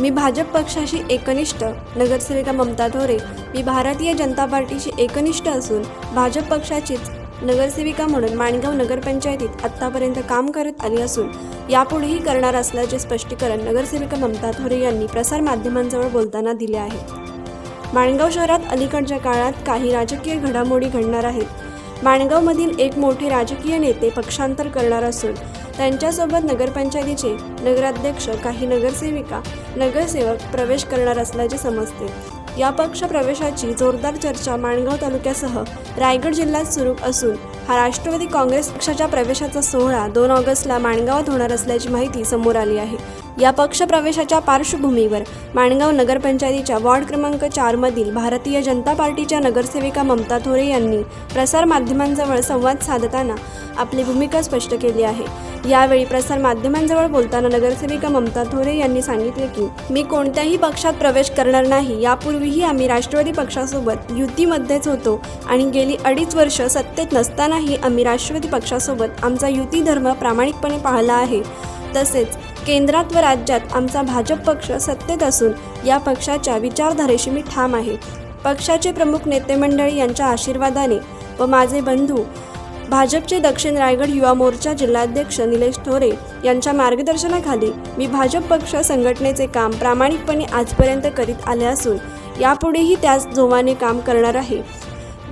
मी भाजप पक्षाशी एकनिष्ठ नगरसेविका ममता थोरे मी भारतीय जनता पार्टीशी एकनिष्ठ असून भाजप पक्षाचीच नगरसेविका म्हणून माणगाव नगरपंचायतीत आत्तापर्यंत काम करत आली असून यापुढेही करणार असल्याचे स्पष्टीकरण नगरसेविका ममता थोरे यांनी प्रसारमाध्यमांजवळ बोलताना दिले आहे. माणगाव शहरात अलीकडच्या काळात काही राजकीय घडामोडी घडणार आहेत. माणगावमधील एक मोठे राजकीय नेते पक्षांतर करणार असून त्यांच्यासोबत नगरपंचायतीचे नगराध्यक्ष काही नगरसेविका नगरसेवक प्रवेश करणार असल्याचे समजते. या पक्ष प्रवेशाची जोरदार चर्चा माणगाव तालुक्यासह रायगड जिल्ह्यात सुरू असून हा राष्ट्रवादी काँग्रेस पक्षाच्या प्रवेशाचा सोहळा दोन ऑगस्टला माणगावात होणार असल्याची माहिती समोर आली आहे. या पक्ष प्रवेशाच्या पार्श्वभूमीवर माणगाव नगरपंचायतीच्या वॉर्ड क्रमांक चारमधील भारतीय जनता पार्टीच्या नगरसेविका ममता थोरे यांनी प्रसारमाध्यमांजवळ संवाद साधताना आपली भूमिका स्पष्ट केली आहे. यावेळी प्रसार माध्यमांजवळ बोलताना नगरसेविका ममता थोरे यांनी सांगितले की मी कोणत्याही पक्षात प्रवेश करणार नाही. यापूर्वीही आम्ही राष्ट्रवादी पक्षासोबत युतीमध्येच होतो आणि गेली अडीच वर्ष सत्तेत नसतानाही आम्ही राष्ट्रवादी पक्षासोबत आमचा युती धर्म प्रामाणिकपणे पाहिला आहे. तसेच केंद्रात व राज्यात आमचा भाजप पक्ष सत्तेत असून या पक्षाच्या विचारधारेशी मी ठाम आहे. पक्षाचे प्रमुख नेते मंडळी यांच्या आशीर्वादाने व माझे बंधू भाजपचे दक्षिण रायगड युवा मोर्चा जिल्हाध्यक्ष निलेश थोरे यांच्या मार्गदर्शनाखाली मी भाजप पक्ष संघटनेचे काम प्रामाणिकपणे आजपर्यंत करीत आले असून यापुढेही त्याच जोमाने काम करणार आहे.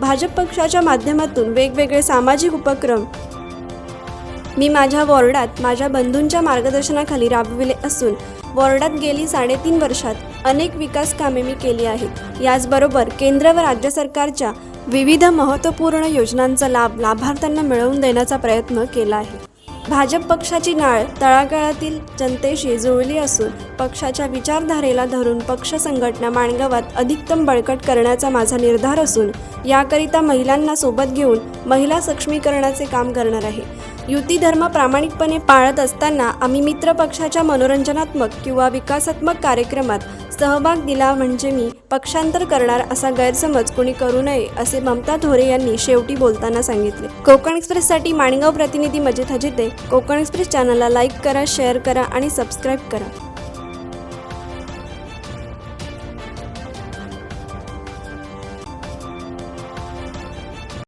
भाजप पक्षाच्या माध्यमातून वेगवेगळे सामाजिक उपक्रम मी माझ्या वॉर्डात माझ्या बंधूंच्या मार्गदर्शनाखाली राबविले असून वॉर्डात गेली साडेतीन वर्षात अनेक विकास कामे मी केली आहेत. याचबरोबर केंद्र व राज्य सरकारच्या विविध महत्त्वपूर्ण योजनांचा लाभ लाभार्थ्यांना मिळवून देण्याचा प्रयत्न केला आहे. भाजप पक्षाची नाळ तळागाळातील जनतेशी जुळली असून पक्षाच्या विचारधारेला धरून पक्ष संघटना माणगावात अधिकतम बळकट करण्याचा माझा निर्धार असून याकरिता महिलांना सोबत घेऊन महिला सक्षमीकरणाचे काम करणार आहे. युती धर्म प्रामाणिकपणे पाळत असताना आम्ही मित्र पक्षाच्या मनोरंजनात्मक किंवा विकासात्मक कार्यक्रमात सहभाग दिला म्हणजे मी पक्षांतर करणार असा गैरसमज कोणी करू नये असे ममता धोरे यांनी शेवटी बोलताना सांगितले. कोकण एक्सप्रेससाठी माणगाव प्रतिनिधी मजिद हजिते. कोकण एक्सप्रेस चॅनलला लाईक करा शेअर करा आणि सबस्क्राईब करा.